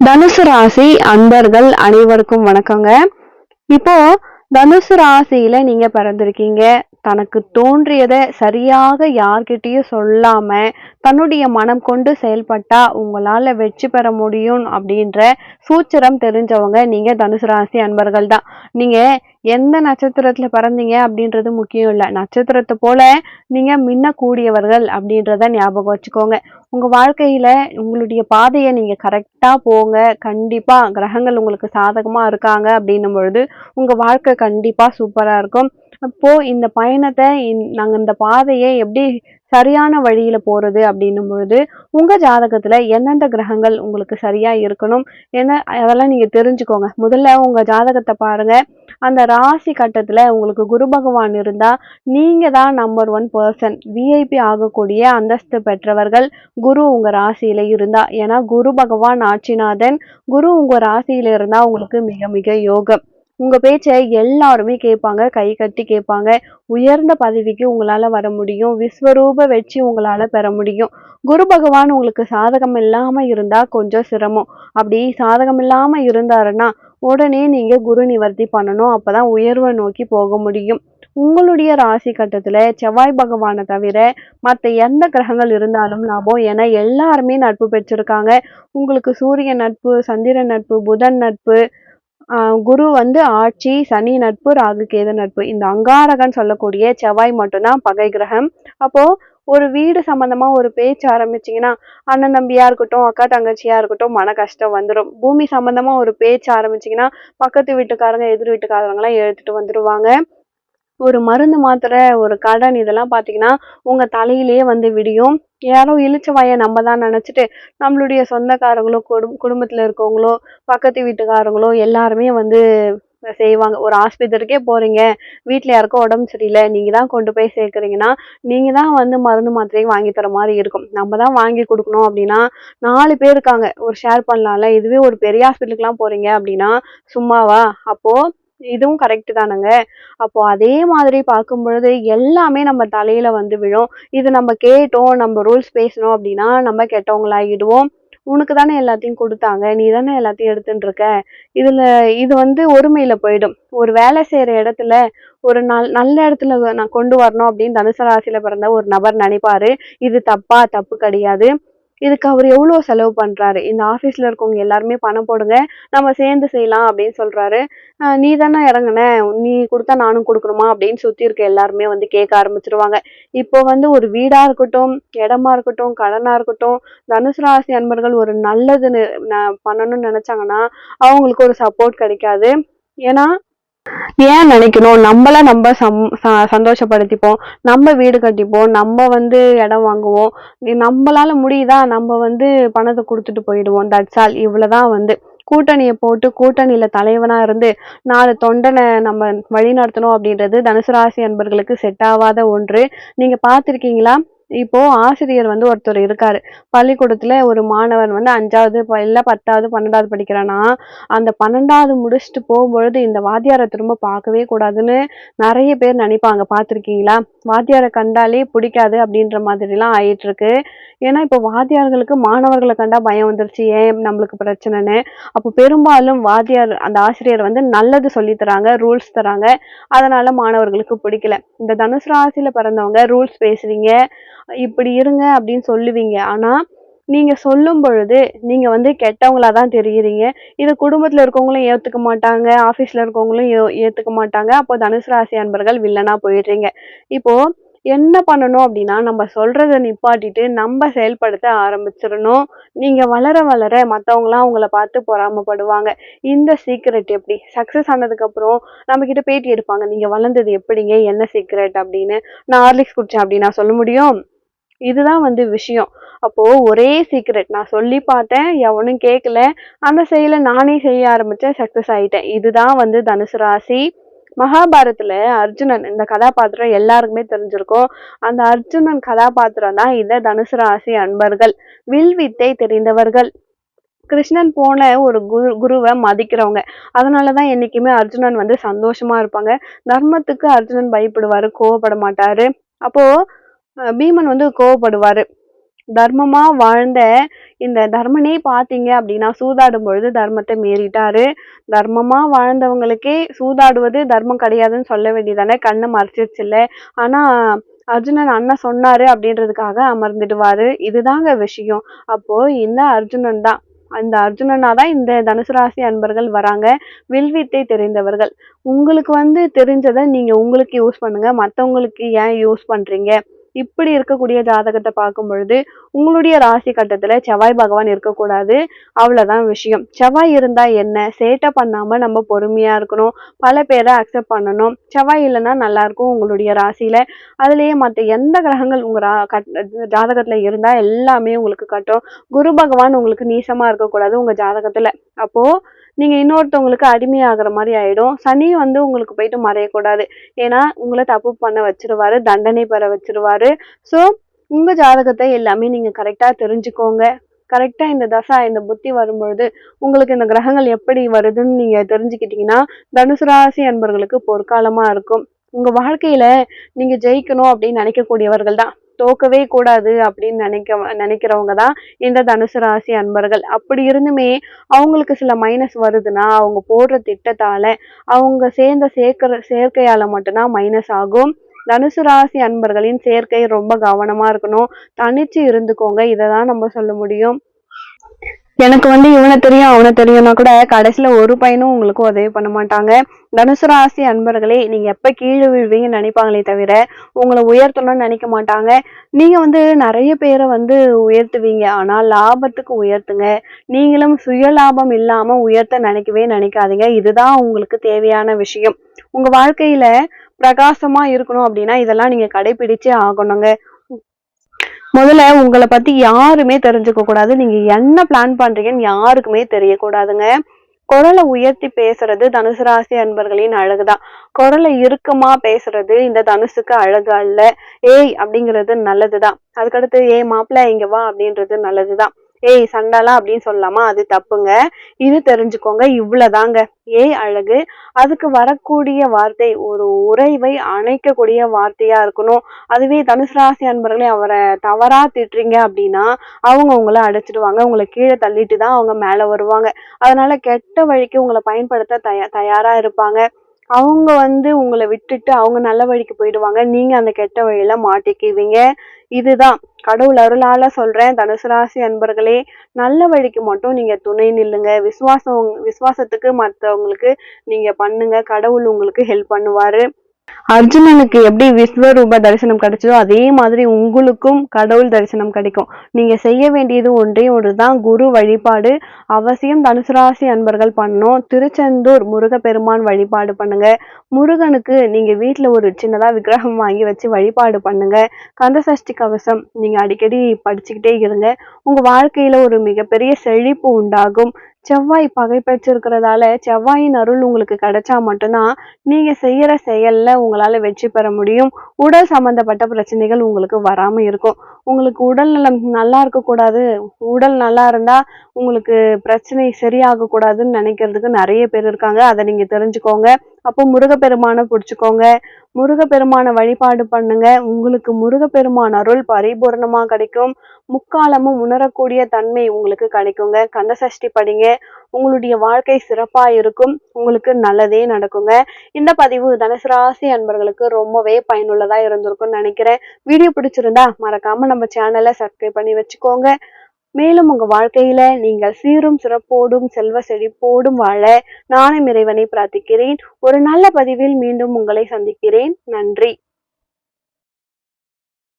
தனுசு ராசி அன்பர்கள் அனைவருக்கும் வணக்கங்க. இப்போ தனுசு ராசியில நீங்க பிறந்திருக்கீங்க. தனக்கு தோன்றியதை சரியாக யார்கிட்டயும் சொல்லாம தன்னுடைய மனம் கொண்டு செயல்பட்டா உங்களால வெற்றி பெற முடியும் அப்படின்ற சூச்சரம் தெரிஞ்சவங்க நீங்க தனுசு ராசி அன்பர்கள் தான். நீங்க எந்த நட்சத்திரத்துல பிறந்தீங்க அப்படின்றது முக்கியம் இல்லை. நட்சத்திரத்தை போல நீங்க மின்னக்கூடியவர்கள் அப்படின்றத ஞாபகம் வச்சுக்கோங்க. உங்க வாழ்க்கையில உங்களுடைய பாதையை நீங்க கரெக்டா போங்க. கண்டிப்பா கிரகங்கள் உங்களுக்கு சாதகமா இருக்காங்க அப்படின்னும் பொழுது உங்க வாழ்க்கை கண்டிப்பா சூப்பரா இருக்கும். அப்போ இந்த பயணத்தை இந்- இந்த பாதையை எப்படி சரியான வழியில போறது அப்படின்னும் பொழுது உங்க ஜாதகத்துல எந்தெந்த கிரகங்கள் உங்களுக்கு சரியா இருக்கணும்? என்ன அதெல்லாம் நீங்க தெரிஞ்சுக்கோங்க. முதல்ல உங்க ஜாதகத்தை பாருங்க. அந்த ராசி கட்டத்துல உங்களுக்கு குரு பகவான் இருந்தா நீங்க தான் நம்பர் ஒன் பர்சன் விஐபி ஆகக்கூடிய அந்தஸ்து பெற்றவர்கள் குரு உங்க ராசியில இருந்தா. ஏன்னா குரு பகவான் ஆட்சிநாதன். குரு உங்க ராசியில இருந்தா உங்களுக்கு மிக மிக யோகம். உங்கள் பேச்சை எல்லாருமே கேட்பாங்க கை கட்டி கேட்பாங்க. உயர்ந்த பதவிக்கு உங்களால் வர முடியும். விஸ்வரூப வெற்றி உங்களால் பெற முடியும். குரு பகவான் உங்களுக்கு சாதகம் இல்லாமல் இருந்தால் கொஞ்சம் சிரமம். அப்படி சாதகம் இல்லாமல் இருந்தாருன்னா உடனே நீங்கள் குரு நிவர்த்தி பண்ணணும். அப்போ தான் உயர்வை நோக்கி போக முடியும். உங்களுடைய ராசி கட்டத்தில் செவ்வாய் பகவானை தவிர மற்ற எந்த கிரகங்கள் இருந்தாலும் லாபம் ஏன்னா எல்லாருமே நட்பு பெற்றிருக்காங்க. உங்களுக்கு சூரிய நட்பு சந்திர நட்பு புதன் நட்பு குரு வந்து ஆட்சி சனி நட்பு ராகு கேது நட்பு. இந்த அங்காரகன் சொல்லக்கூடிய செவ்வாய் மட்டும்தான் பகை கிரகம். அப்போ ஒரு வீடு சம்பந்தமா ஒரு பேச்சு ஆரம்பிச்சிங்கன்னா அண்ணன் தம்பியா இருக்கட்டும் அக்கா தங்கச்சியா இருக்கட்டும் மன கஷ்டம் வந்துடும் பூமி சம்பந்தமா ஒரு பேச்சு ஆரம்பிச்சிங்கன்னா பக்கத்து வீட்டுக்காரங்க எதிர் வீட்டுக்காரங்க எல்லாம் எடுத்துட்டு வந்துருவாங்க. ஒரு மருந்து மாத்திரை ஒரு கடன் இதெல்லாம் பார்த்தீங்கன்னா உங்கள் தலையிலேயே வந்து விடியும். யாரோ இழிச்ச வாயை நம்ம தான் நினச்சிட்டு நம்மளுடைய சொந்தக்காரங்களோ குடும் குடும்பத்தில் இருக்கவங்களோ பக்கத்து வீட்டுக்காரங்களோ எல்லாருமே வந்து செய்வாங்க. ஒரு ஆஸ்பத்திரிக்கே போகிறீங்க வீட்டில் யாருக்கும் உடம்பு சரியில்லை. நீங்கள் தான் கொண்டு போய் சேர்க்குறீங்கன்னா நீங்கள் தான் வந்து மருந்து மாத்திரையும் வாங்கி தர மாதிரி இருக்கும். நம்ம தான் வாங்கி கொடுக்கணும் அப்படின்னா நாலு பேர் இருக்காங்க. ஒரு ஷேர் பண்ணலாம்ல. இதுவே ஒரு பெரிய ஹாஸ்பிட்டலுக்குலாம் போகிறீங்க அப்படின்னா சும்மாவா? அப்போது இதுவும் கரெக்ட் தானுங்க? அப்போ அதே மாதிரி பார்க்கும் பொழுது எல்லாமே நம்ம தலையில வந்து விழும். இது நம்ம கேட்டோம் நம்ம ரூல்ஸ் பேசணும் அப்படின்னா நம்ம கெட்டவங்களாகிடுவோம் உனக்கு தானே எல்லாத்தையும் கொடுத்தாங்க நீ தானே எல்லாத்தையும் எடுத்துட்டு இருக்க இதுல இது வந்து ஒருமையில போயிடும். ஒரு வேலை செய்யற இடத்துல ஒரு நல் நல்ல இடத்துல நான் கொண்டு வரணும் அப்படின்னு தனுசு ராசியில பிறந்த ஒரு நபர் நினைப்பாரு. இது தப்பா தப்பு கிடையாது. இதுக்கு அவர் எவ்வளோ செலவு பண்ணுறாரு இந்த ஆஃபீஸில் இருக்கவங்க எல்லாருமே பணம் போடுங்க நம்ம சேர்ந்து செய்யலாம் அப்படின்னு சொல்கிறாரு நீ தானே இறங்குன? நீ கொடுத்தா நானும் கொடுக்கணுமா? அப்படின்னு சுற்றி இருக்க எல்லாருமே வந்து கேட்க ஆரம்பிச்சிருவாங்க. இப்போ வந்து ஒரு வீடாக இருக்கட்டும் இடமா இருக்கட்டும் கடனாக இருக்கட்டும் தனுசு ராசி அன்பர்கள் ஒரு நல்லது பண்ணணும்னு நினச்சாங்கன்னா அவங்களுக்கு ஒரு சப்போர்ட் கிடைக்காது. ஏன்னா ஏன் நினைக்கணும்? நம்மள நம்ம சம் ச- சந்தோஷப்படுத்திப்போம். நம்ம வீடு கட்டிப்போம். நம்ம வந்து இடம் வாங்குவோம். நம்மளால முடியுதா? நம்ம வந்து பணத்தை கொடுத்துட்டு போயிடுவோம். தட்ஸ் ஆல் இவ்வளவுதான் வந்து. கூட்டணியை போட்டு கூட்டணியில தலைவனா இருந்து நாலு தொண்டனை நம்ம வழி நடத்தணும் அப்படின்றது தனுசு ராசி அன்பர்களுக்கு செட் ஆகாத ஒன்று. நீங்க பார்த்துருக்கீங்களா? இப்போ ஆசிரியர் வந்து ஒருத்தர் இருக்காரு. பள்ளிக்கூடத்துல ஒரு மாணவன் வந்து அஞ்சாவது ப- இல்ல பத்தாவது பன்னெண்டாவது படிக்கிறானா அந்த பன்னெண்டாவது முடிச்சுட்டு போகும்பொழுது இந்த வாத்தியாரை திரும்ப பார்க்கவே கூடாதுன்னு நிறைய பேர் நினைப்பாங்க. பார்த்துருக்கீங்களா? வாத்தியாரை கண்டாலே பிடிக்காது அப்படின்ற மாதிரிலாம் ஆயிட்டு இருக்கு ஏன்னா இப்போ வாத்தியார்களுக்கு மாணவர்களை கண்டா பயம் வந்துருச்சு. ஏன் நம்மளுக்கு பிரச்சனைன்னு? அப்போ பெரும்பாலும் வாத்தியார் அந்த ஆசிரியர் வந்து நல்லது சொல்லி தராங்க ரூல்ஸ் தராங்க. அதனால மாணவர்களுக்கு பிடிக்கல. இந்த தனுசு ராசியில பிறந்தவங்க ரூல்ஸ் பேசுறீங்க இப்படி இருங்க அப்படின்னு சொல்லுவீங்க. ஆனால் நீங்கள் சொல்லும் பொழுது நீங்கள் வந்து கெட்டவங்களா தான் தெரியுறீங்க. இது குடும்பத்தில் இருக்கவங்களும் ஏற்றுக்க மாட்டாங்க ஆஃபீஸில் இருக்கவங்களும் ஏ- ஏற்றுக்க மாட்டாங்க. அப்போ தனுசு ராசி அன்பர்கள் வில்லனாக போயிடுறீங்க. இப்போது என்ன பண்ணணும் அப்படின்னா நம்ம சொல்கிறத நிப்பாட்டிட்டு நம்ம செயல்படுத்த ஆரம்பிச்சிடணும். நீங்கள் வளர வளர மற்றவங்களாம் உங்களை பார்த்து பொறாமைப்படுவாங்க. இந்த சீக்ரெட் எப்படி? சக்ஸஸ் ஆனதுக்கப்புறம் நம்மக்கிட்ட பேட்டி எடுப்பாங்க. நீங்கள் வளர்ந்தது எப்படிங்க? என்ன சீக்ரெட் அப்படின்னு? நான் ஹார்லிக்ஸ் குடித்தேன் அப்படின்னு நான் சொல்ல முடியும்? இதுதான் வந்து விஷயம். அப்போ ஒரே சீக்ரெட் நான் சொல்லி பார்த்தேன் எவனும் கேட்கல அந்த செயலை நானே செய்ய ஆரம்பித்தேன் சக்ஸஸ் ஆகிட்டேன் இதுதான் வந்து தனுசு ராசி. மகாபாரத்துல அர்ஜுனன் இந்த கதாபாத்திரம் எல்லாருக்குமே தெரிஞ்சிருக்கும். அந்த அர்ஜுனன் கதாபாத்திரம் தான் இந்த தனுசு ராசி அன்பர்கள். வில் வித்தை தெரிந்தவர்கள். கிருஷ்ணன் போன ஒரு குரு குருவை மதிக்கிறவங்க. அதனாலதான் என்றைக்குமே அர்ஜுனன் வந்து சந்தோஷமாக இருப்பாங்க. தர்மத்துக்கு அர்ஜுனன் பயப்படுவார் கோவப்பட மாட்டார். அப்போது பீமன் வந்து கோவப்படுவார். தர்மமாக வாழ்ந்த இந்த தர்மனே பார்த்தீங்க அப்படின்னா சூதாடும் பொழுது தர்மத்தை மீறிட்டாரு. தர்மமாக வாழ்ந்தவங்களுக்கே சூதாடுவது தர்மம் கிடையாதுன்னு சொல்ல வேண்டியதானே? கண்ணை மறைச்சிருச்சு இல்லை ஆனால் அர்ஜுனன் அண்ணன் சொன்னாரு அப்படின்றதுக்காக அமர்ந்துடுவாரு. இதுதாங்க விஷயம். அப்போ இந்த அர்ஜுனன் தான். அந்த அர்ஜுனனா தான் இந்த தனுசு ராசி அன்பர்கள் வராங்க. வில்வித்தை தெரிந்தவர்கள். உங்களுக்கு வந்து தெரிஞ்சதை நீங்கள் உங்களுக்கு யூஸ் பண்ணுங்க. மற்றவங்களுக்கு ஏன் யூஸ் பண்ணுறீங்க இப்படி இருக்கக்கூடிய ஜாதகத்தை பார்க்கும் பொழுது உங்களுடைய ராசி கட்டத்துல செவ்வாய் பகவான் இருக்கக்கூடாது. அவ்வளவுதான் விஷயம். செவ்வாய் இருந்தா என்ன? சேட்டை பண்ணாம நம்ம பொறுமையா இருக்கணும். பல பேரை அக்செப்ட் பண்ணணும். செவ்வாய் இல்லைன்னா நல்லா இருக்கும் உங்களுடைய ராசியில. அதுலயே மற்ற எந்த கிரகங்கள் உங்க ரா கட் ஜாதகத்துல இருந்தா எல்லாமே உங்களுக்கு கட்டும். குரு பகவான் உங்களுக்கு நீசமா இருக்கக்கூடாது உங்க ஜாதகத்துல. அப்போ நீங்கள் இன்னொருத்தவங்களுக்கு அடிமையாகிற மாதிரி ஆகிடும் சனி வந்து உங்களுக்கு போயிட்டு மறையக்கூடாது. ஏன்னா உங்களை தப்பு பண்ண வச்சிருவாரு தண்டனை பெற வச்சிருவாரு. ஸோ உங்கள் ஜாதகத்தை எல்லாமே நீங்கள் கரெக்டாக தெரிஞ்சுக்கோங்க. கரெக்டாக இந்த தசா இந்த புத்தி வரும்பொழுது உங்களுக்கு இந்த கிரகங்கள் எப்படி வருதுன்னு நீங்கள் தெரிஞ்சுக்கிட்டீங்கன்னா தனுசு ராசி அன்பர்களுக்கு பொற்காலமாக இருக்கும். உங்கள் வாழ்க்கையில் நீங்கள் ஜெயிக்கணும் அப்படின்னு நினைக்கக்கூடியவர்கள் தான். தோக்கவே கூடாது அப்படின்னு நினைக்க நினைக்கிறவங்க தான் இந்த தனுசு ராசி அன்பர்கள். அப்படி இருந்துமே அவங்களுக்கு சில மைனஸ் வருதுன்னா அவங்க போடுற திட்டத்தால அவங்க சேர்ந்த சேர்க்கிற சேர்க்கையால மட்டும்தான் மைனஸ் ஆகும். தனுசு ராசி அன்பர்களின் சேர்க்கை ரொம்ப கவனமா இருக்கணும். தனிச்சு இருந்துக்கோங்க. இதை தான் நம்ம சொல்ல முடியும். எனக்கு வந்து இவனை தெரியும் அவனை தெரியும்னா கூட கடைசியில ஒரு பையனும் உங்களுக்கு உதவி பண்ண மாட்டாங்க. தனுசு ராசி அன்பர்களே நீங்க எப்ப கீழே விழுவீங்கன்னு நினைப்பாங்களே தவிர உங்களை உயர்த்தணும்னு நினைக்க மாட்டாங்க. நீங்க வந்து நிறைய பேரை வந்து உயர்த்துவீங்க. ஆனா லாபத்துக்கு உயர்த்துங்க. நீங்களும் சுய லாபம் இல்லாம உயர்த்த நினைக்கவே நினைக்காதீங்க. இதுதான் உங்களுக்கு தேவையான விஷயம். உங்க வாழ்க்கையில பிரகாசமா இருக்கணும் அப்படின்னா இதெல்லாம் நீங்க கடைபிடிச்சே ஆகணுங்க. முதல்ல உங்களை பத்தி யாருமே தெரிஞ்சுக்க கூடாது. நீங்க என்ன பிளான் பண்றீங்கன்னு யாருக்குமே தெரியக்கூடாதுங்க. குரலை உயர்த்தி பேசுறது தனுசு ராசி அன்பர்களின் அழகுதான். குரலை இறுக்கமா பேசுறது இந்த தனுசுக்கு அழகு அல்ல. ஏய் அப்படிங்கிறது நல்லதுதான். அதுக்கடுத்து ஏய் மாப்பிள்ள இங்க வா அப்படின்றது நல்லதுதான். ஏய் சண்டாலாம் அப்படின்னு சொல்லலாமா? அது தப்புங்க. இது தெரிஞ்சுக்கோங்க இவ்வளவுதாங்க. ஏய் அழகு அதுக்கு வரக்கூடிய வார்த்தை ஒரு உறைவை அணைக்கக்கூடிய வார்த்தையா இருக்கணும். அதுவே தனுசு ராசி அன்பர்களே அவரை தவறா திட்டுறீங்க அப்படின்னா அவங்க உங்களை அடைச்சிடுவாங்க. உங்களை கீழே தள்ளிட்டு தான் அவங்க மேல வருவாங்க. அதனால கெட்ட வழிக்கு உங்களை பயன்படுத்த தயா தயாரா இருப்பாங்க. அவங்க வந்து உங்களை விட்டுட்டு அவங்க நல்ல வழிக்கு போயிடுவாங்க. நீங்க அந்த கெட்ட வழியில மாட்டிக்குவீங்க. இதுதான். கடவுள் அருளால சொல்றேன். தனுசு ராசி அன்பர்களே நல்ல வழிக்கு மட்டும் நீங்க துணை நில்லுங்க. விசுவாசம் விசுவாசத்துக்கு மற்றவங்களுக்கு நீங்க பண்ணுங்க. கடவுள் உங்களுக்கு ஹெல்ப் பண்ணுவாரு. அர்ஜுனனுக்கு எப்படி விஸ்வரூப தரிசனம் கிடைச்சதோ அதே மாதிரி உங்களுக்கும் கடவுள் தரிசனம் கிடைக்கும். நீங்க செய்ய வேண்டியது ஒன்றே ஒன்றுதான். குரு வழிபாடு அவசியம். தனுசு ராசி அன்பர்கள் பண்ணணும். திருச்செந்தூர் முருகப்பெருமான் வழிபாடு பண்ணுங்க. முருகனுக்கு நீங்க வீட்டுல ஒரு சின்னதா விக்கிரகம் வாங்கி வச்சு வழிபாடு பண்ணுங்க. கந்தசஷ்டி கவசம் நீங்க அடிக்கடி படிச்சுக்கிட்டே இருங்க. உங்க வாழ்க்கையில ஒரு மிகப்பெரிய செழிப்பு உண்டாகும். செவ்வாய் பகை பெற்றிருக்கிறதால செவ்வாயின் அருள் உங்களுக்கு கிடைச்சா மட்டும்தான் நீங்க செய்யற செயல்ல உங்களால வெற்றி பெற முடியும். உடல் சம்பந்தப்பட்ட பிரச்சனைகள் உங்களுக்கு வராம இருக்கும். உங்களுக்கு உடல் நலம் நல்லா இருக்கக்கூடாது. உடல் நல்லா இருந்தால் உங்களுக்கு பிரச்சனை சரியாக கூடாதுன்னு நினைக்கிறதுக்கு நிறைய பேர் இருக்காங்க. அதை நீங்கள் தெரிஞ்சுக்கோங்க. அப்போ முருகப்பெருமானை பிடிச்சிக்கோங்க. முருகப்பெருமானை வழிபாடு பண்ணுங்க. உங்களுக்கு முருகப்பெருமான் அருள் பரிபூர்ணமாக கிடைக்கும். முக்காலமும் உணரக்கூடிய தன்மை உங்களுக்கு கிடைக்குங்க. கந்தசஷ்டி படிங்க. உங்களுடைய வாழ்க்கை சிறப்பா இருக்கும். உங்களுக்கு நல்லதே நடக்குங்க. இந்த பதிவு தனுசு ராசி அன்பர்களுக்கு ரொம்பவே பயனுள்ளதா இருந்திருக்கும்னு நினைக்கிறேன். வீடியோ பிடிச்சிருந்தா மறக்காம நம்ம சேனலை சப்ஸ்கிரைப் பண்ணி வச்சுக்கோங்க. மேலும் உங்க வாழ்க்கையில நீங்கள் சீரும் சிறப்போடும் செல்வ செழிப்போடும் வாழ நானும் இறைவனை பிரார்த்திக்கிறேன். ஒரு நல்ல பதிவில் மீண்டும் உங்களை சந்திக்கிறேன். நன்றி.